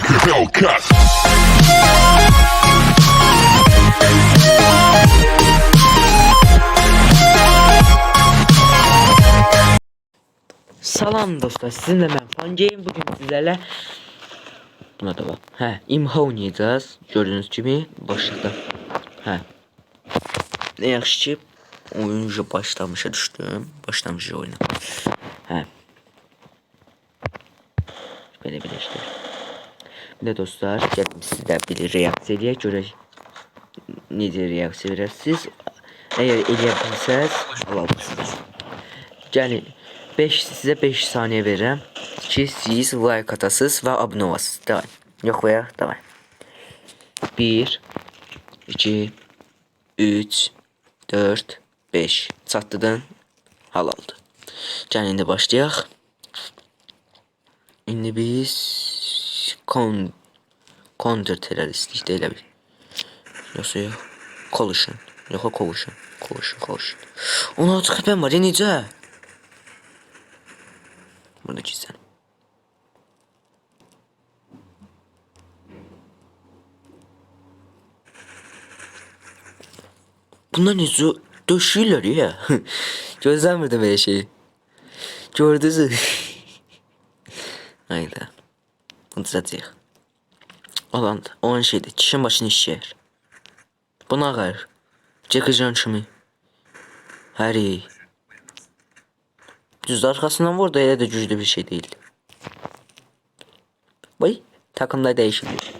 like a Hellcat. Salam dostlar, sizinle ben Fangeyim. Bugün sizlerle buna da bak. Hə, imha oynayacağız. Gördüğünüz gibi başladı. Hə. Ne yaxşı ki oyuncu başlamışa düştüm. Başlamışı oyuna. Hə. Belə belə işte. De dostlar, gəlin sizdə bir reaksiya eləyək, görək necə reaksiya verəsiniz. Əgər eləyə bilsəz, alarsınız. Gəlin 5 sizə 5 saniyə verirəm ki, siz like atasınız və abunə olasınız. Davay. Yoxlayaq, davay. 1 2 3 4 5 Çatdıdan halaldır. Gəlin indi başlayaq. İndi biz kon counter teröristlik də elə bil. Yoxsa yox. Collision. Yox, collision. Collision, collision. Ona artıq ben var ya necə? Burada gizlen. Bunlar ne zo döşüyorlar ya. Gözlemledim böyle şeyi. Gördünüz? Hayda. Olan şeyde kişinin başını işler. Buna kadar. Çekeceğim kimi. Her iyi. Düz arkasından vurdu elə də güclü bir şey değildi. Vay takımda değişiklik.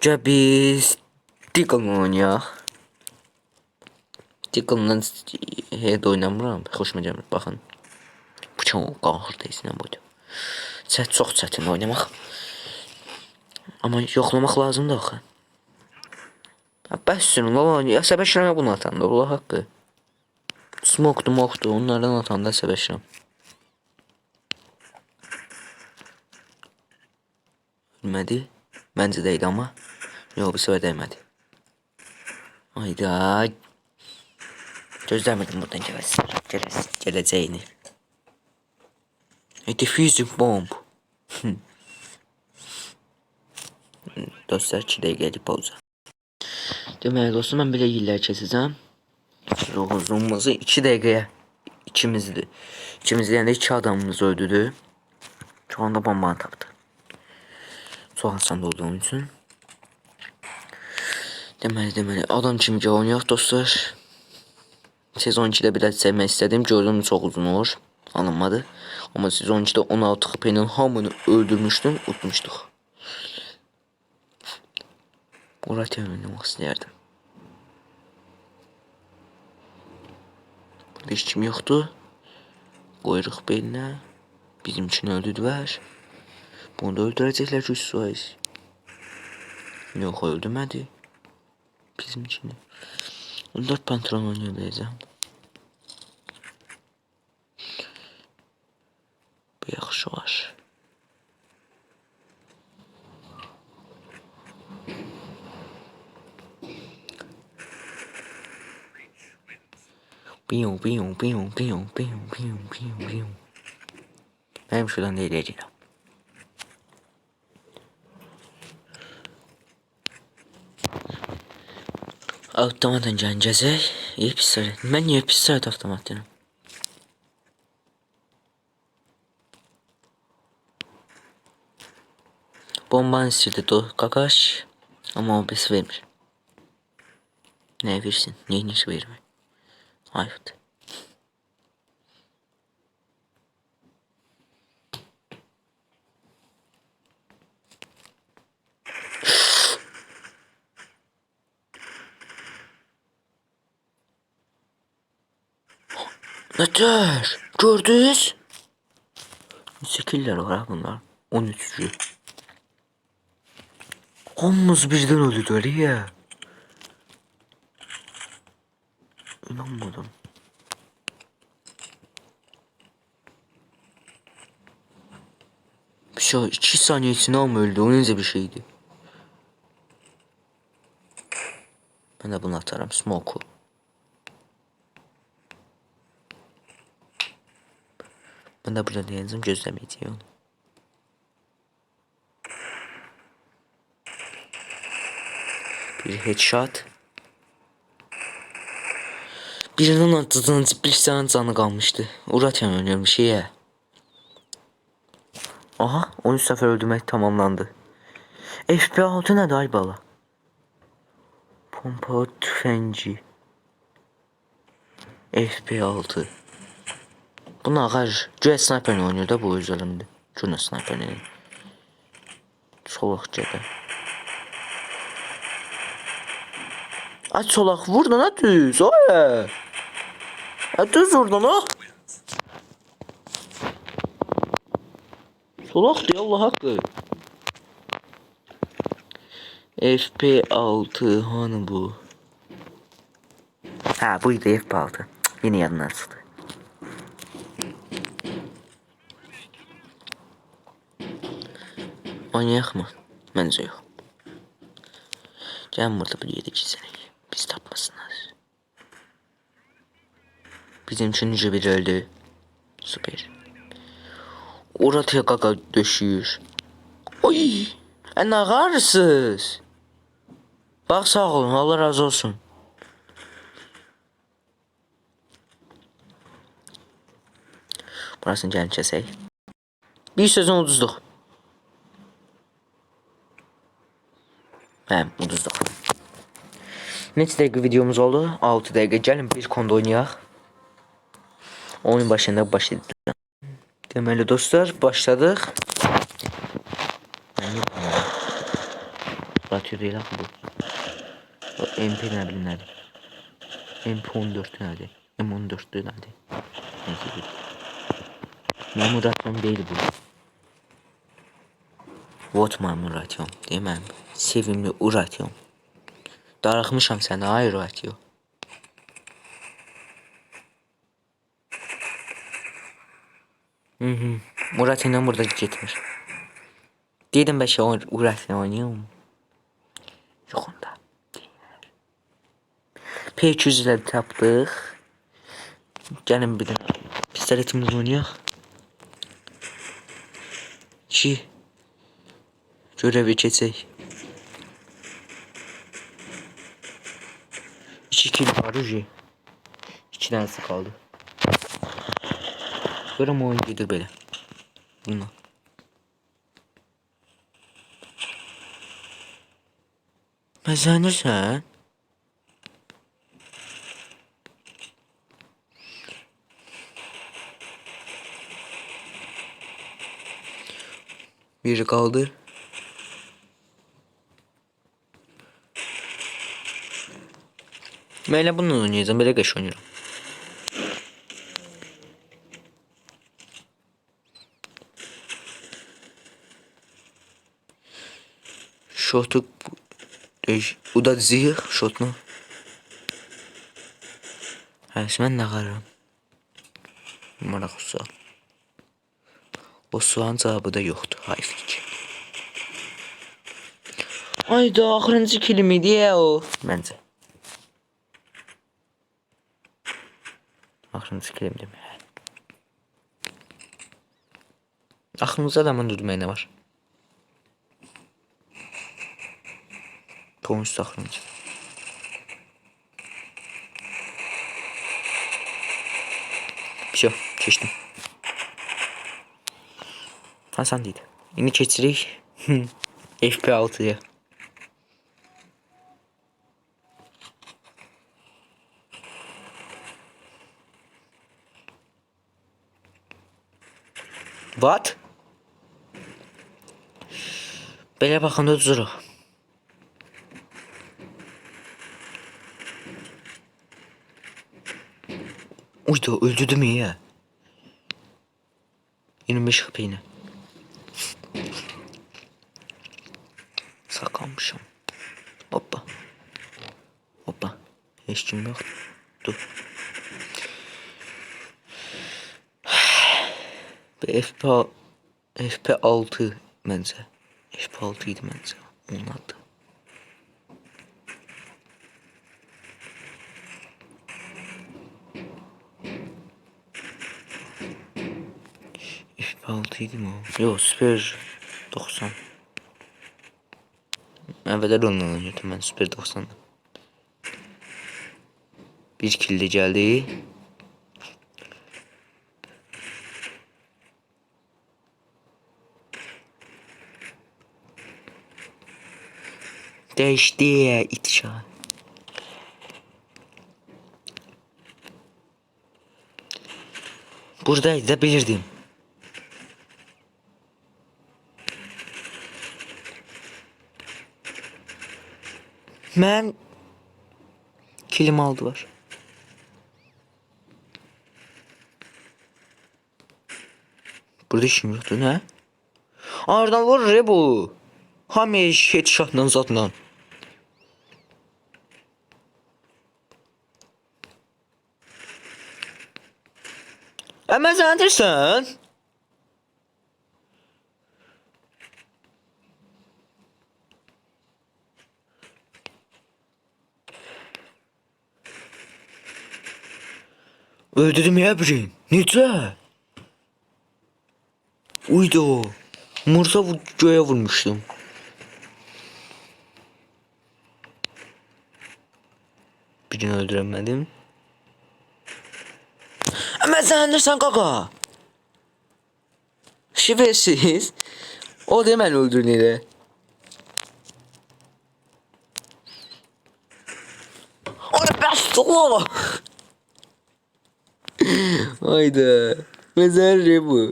Gəl biz Deagle'la oynayaq. Deagle'la head oynamıram. Xoşuma gəlmir. Baxın. Bu çox qahır deyilsin buydu. Çət çox çətin oynamaq. Amma yoxlamaq lazımdır axı. Bəs sürün lan. Ya səbəşləmə bunu atanda. Allah haqqı. Smoktu moktu onlardan atan da sebeşirim. Ölmedi. Bence değdi ama. Yok bir sefer değmedi. Hayda. Gözlemedim buradan. Gelesi. Geleceğini. A diffusing bomb. Dostlar çileğe gelip pauza. Deməli dostum mən belə illər keçəcəm. Uzunmuzu 2 dəqiqəyə ikimizdir. İkimiz yəni iki adamımız öldürdü. Şu anda bombanı tapdı. Çox asan olduğum üçün. Deməli, deməli, adam kimi oynayaq dostlar. Sezon 2-də biraz sevmək istədim. Gördüm çox uzun olur. Alınmadı. Amma sezon 2-də 16 xpenin hamını öldürmüşdüm, utmuşduq. Oynamaq istəyərdim. Burada hiç kim yoktu. Koyuruk beline. Bizim için öldürdüler. Bunu da öldürecekler şu Suez. Yok öldürmedi. Bizim için. 14 pantolon oynuyor diyeceğim. Bir yakışı var. Piu piu piu piu piu piu piu piu. Benim şuradan değil Ecila. Avtomatın cancazı iyi pistolet. Ben niye pistolet avtomat diyorum? Bombanı istirdi do kakaş. Ama o besi vermiş. Ne versin? Neyini vermiyor? Evet. Nedir? Gördünüz? Skiller var ha bunlar. 13. Omuz birden öldü ya. bulamadım. Bir şey 2 saniyesine ama öldü. O neyse bir şeydi. Ben de bunu atarım. Smoke'u. Ben de burada deneyeceğim gözlemeyeceğim onu. Bir headshot. Birinin bir tane canı kalmıştı. Uğraşan oynuyorum şeye. Aha 13 sefer öldürmek tamamlandı. FP6 ne ay bala? Pompa tüfenci. FP6. Bu ağır. Cüce sniper oynuyor da bu özelinde. Cüce sniper ne? Solakçada. Aç solak vur lan düz. Oya. At düz vur lan o. Solak diye Allah hakkı. FP6 hani bu? Ha buydu F6. Cık, Yine yanına açıldı. Oynayak mı? Bence yok. Gel burada bir yedi çizenek. Biz tapmasınlar. Bizim için nice biri öldü. Süper. Oraya kaka döşüyor. Oy! E ne ağırsız. Bak sağ olun Allah razı olsun. Burasını gelin çesek. Bir sözün uduzduk. He uduzduk. Neçə dəqiqə videomuz oldu? 6 dəqiqə. Gəlin bir konuda oynayaq. Oyun başında başladı. Deməli dostlar, yox. Ratio deyil axı bu. O MP nə bilim nədir? MP14 nədir? M14 nədir? Neyse bir. Mənim Muratyom deyil bu. What my Muratyom, deməm. Sevimli Uratyom. Darıxmışam sənə, ay Uratyo. Hı hı. Murat ilə burada getmir. Dedim bəlkə o Muratla oynayım. Yox onda. P200 ilə tapdıq. Gəlin bir dənə pistoletimiz oynayaq. Ki görevi keçək. 2 kill var Uji. 2 tanesi kaldı. Böyle mi oyun gelir böyle? Bununla. Kazanırsan Biri kaldı. Ben bununla oynayacağım. Böyle geç oynuyorum. Mu? Ha, ben ne kararım? Maraq sual. O sualın cevabı da yoktu. Hayflik. Ayda axırıncı kilim idi ya o. Məncə. Axırıncı kilim demək. Aklınızda da mən durmaya ne var? Konuş aklınca. Все, keçdim. Hasan deydi. İndi keçirik FP6-ya. What? Belə baxanda dururuq. Uydu öldürdü mü ya? 25 HP yine. Sakalmışım. Hoppa. Hoppa. Hiç kim yok. Dur. Bir FP FP6 bence. FP6 idi bence. Onun adı. FP6 idi mi o? Yok Super 90. Əvvəllər onunla oynuyordum mən Super 90'da. Bir kilde geldi. Değişti itişan. Buradaydı da bilirdim. Mən kilim aldılar. Burada işim yoktu ne? Aradan vurur ya bu. Hameş headshotla zatla. Ama zannedersen. Öldürdüm ya birin. Necə? Uydu. Mursa göğe vurmuştum. Birini öldüremedim. Ama sen sen kaka. Şifresiz. O da hemen öldür neydi? Onu ben soğuk. Hayda. Mezar ne bu?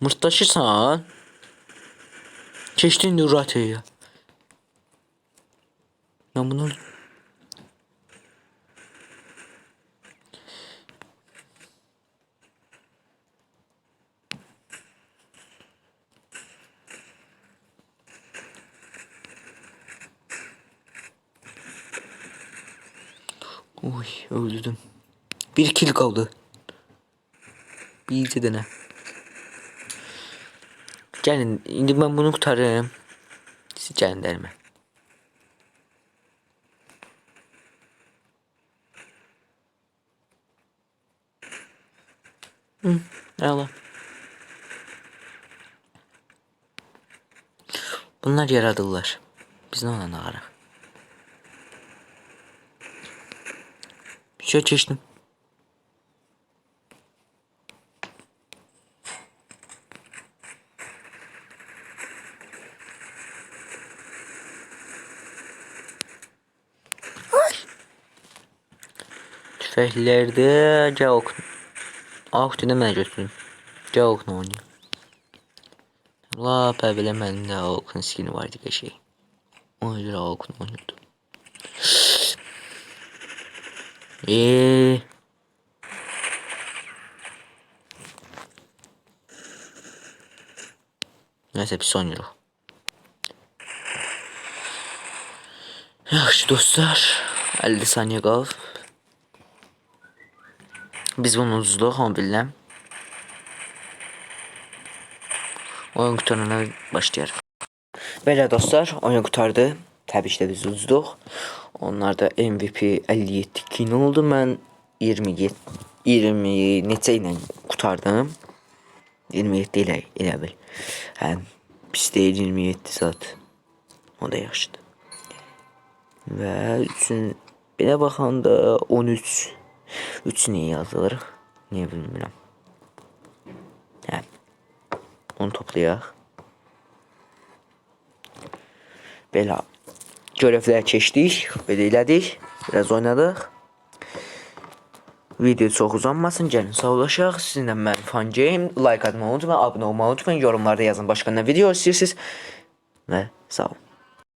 Mırtlaşırsan. Keçdin Nurati'ye. Ben bunu... Oy öldürdüm. Bir kill kaldı. Bir iki dene. Gelin indi ben bunu kurtarırım. Siz gelin derime. Hı, Allah. Bunlar yaradılar. Biz ne ona nara? Bir şey. Tüfeklerde Caok. Ah demə götürün. Caokla oynayın. La bəbilə mənim də Aokun skini var idi qəşəng. Ona görə Aokla oynuyordum. Eee. Nəysə pis oynayırıq. Yaxşı dostlar. 50 saniyə qalıb. Biz bunu uzduq, onu bilirəm. Oyun qutarına başlayarıq. Belə dostlar, oyun qutardı. Təbii ki də biz uzduq. Onlar da MVP 57 kin oldu. Mən 27 20 neçə ilə qutardım. 27 ilə elə bil. Hə, pis deyil 27 saat. O da yaxşıdır. Və üçün belə baxanda 13 3 niyə yazılır? Niyə bilmirəm. Hə. Onu toplayaq. Belə görevlər keçdik, belə elədik. Biraz oynadıq. Video çox uzanmasın, gəlin sağlaşaq. Sizinlə mən Fan Game. Like atmağı unutmayın, abunə olmağı unutmayın. Yorumlarda yazın başqa nə video istəyirsiniz. Və sağ olun.